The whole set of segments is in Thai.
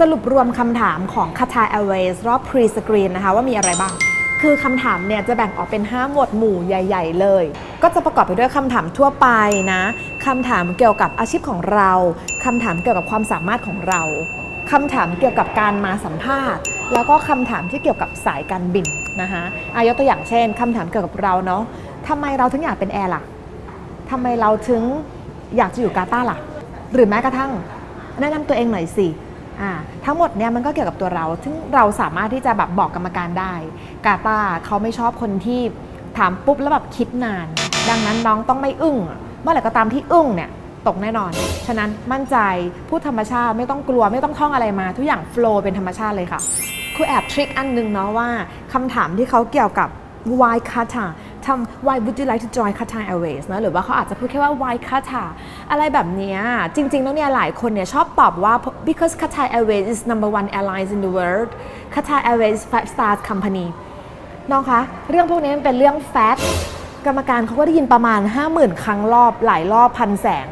สรุปรวมคำถามของ Qatar Airways รอบ Pre-Screen นะคะว่ามีอะไรบ้าง คือคำถามเนี่ยจะแบ่งออกเป็น 5 หมวดหมู่ใหญ่ ๆ เลย ก็จะประกอบไปด้วยคำถามทั่วไปนะคำถามเกี่ยวกับอาชีพของเราคำถามเกี่ยวกับความสามารถของเราคำถามเกี่ยวกับการมาสัมภาษณ์ แล้วก็คำถามที่เกี่ยวกับสายการบินนะคะอายกตัวอย่างเช่นคำถามเกี่ยวกับเราเนาะทำไมเราถึงอยากเป็นแอร์ล่ะทำไมเราถึงอยากจะอยู่กาตาร์ล่ะ หรือแม้กระทั่งแนะนำตัวเองหน่อยสิ ทั้งหมดเนี่ยมันก็เกี่ยวกับตัวเรา ซึ่งเราสามารถที่จะแบบบอกกรรมการได้ กาตาเขาไม่ชอบคนที่ถามปุ๊บแล้วแบบคิดนาน ดังนั้นน้องต้องไม่อึ้ง เมื่อไหร่ก็ตามที่อึ้งเนี่ยตกแน่นอน ฉะนั้นมั่นใจพูดธรรมชาติไม่ต้องกลัวไม่ต้องท่องอะไรมา ทุกอย่างโฟล์เป็นธรรมชาติเลยค่ะครูแอบทริคอันหนึงเนาะว่าคำถามที่เขาเกี่ยวกับ why Qatar ทำ why would you like to join Qatar Airways นะหรือว่าเขาอาจจะพูดแค่ว่า why Qatar อะไรแบบนี้จริง ๆ แล้วเนี่ยหลายคนเนี่ยชอบตอบว่า because Qatar Airways is number one airlines in the world Qatar Airways is five star company น้องคะเรื่องพวกนี้มันเป็นเรื่องแฟกต์กรรมการเขาก็ได้ยินประมาณ 50,000 ครั้งรอบหลายรอบพันแสง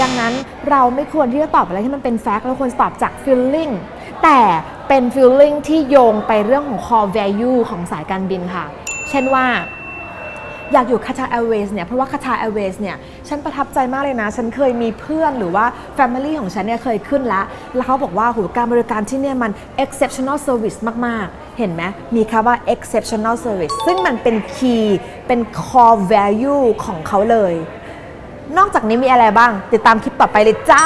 ดังนั้นเราไม่ควรที่จะตอบอะไรที่มันเป็นแฟกต์เราควรตอบจาก feeling แต่เป็น feeling ที่โยงไปเรื่องของ core value ของสายการบินค่ะ เช่นว่า อยากอยู่ Qatar Airways เนี่ยเพราะว่า Qatar Airways เนี่ยฉันประทับใจมากเลยนะ ฉันเคยมีเพื่อนหรือว่า Family ของฉันเนี่ยเคยขึ้นแล้ว แล้วเขาบอกว่าโหการบริการที่เนี่ยมัน exceptional service มาก ๆ เห็นไหมมีคำว่า exceptional service ซึ่งมันเป็น key เป็น core value ของเขาเลย นอกจากนี้มีอะไรบ้าง ติดตามคลิปต่อไปเลยจ้า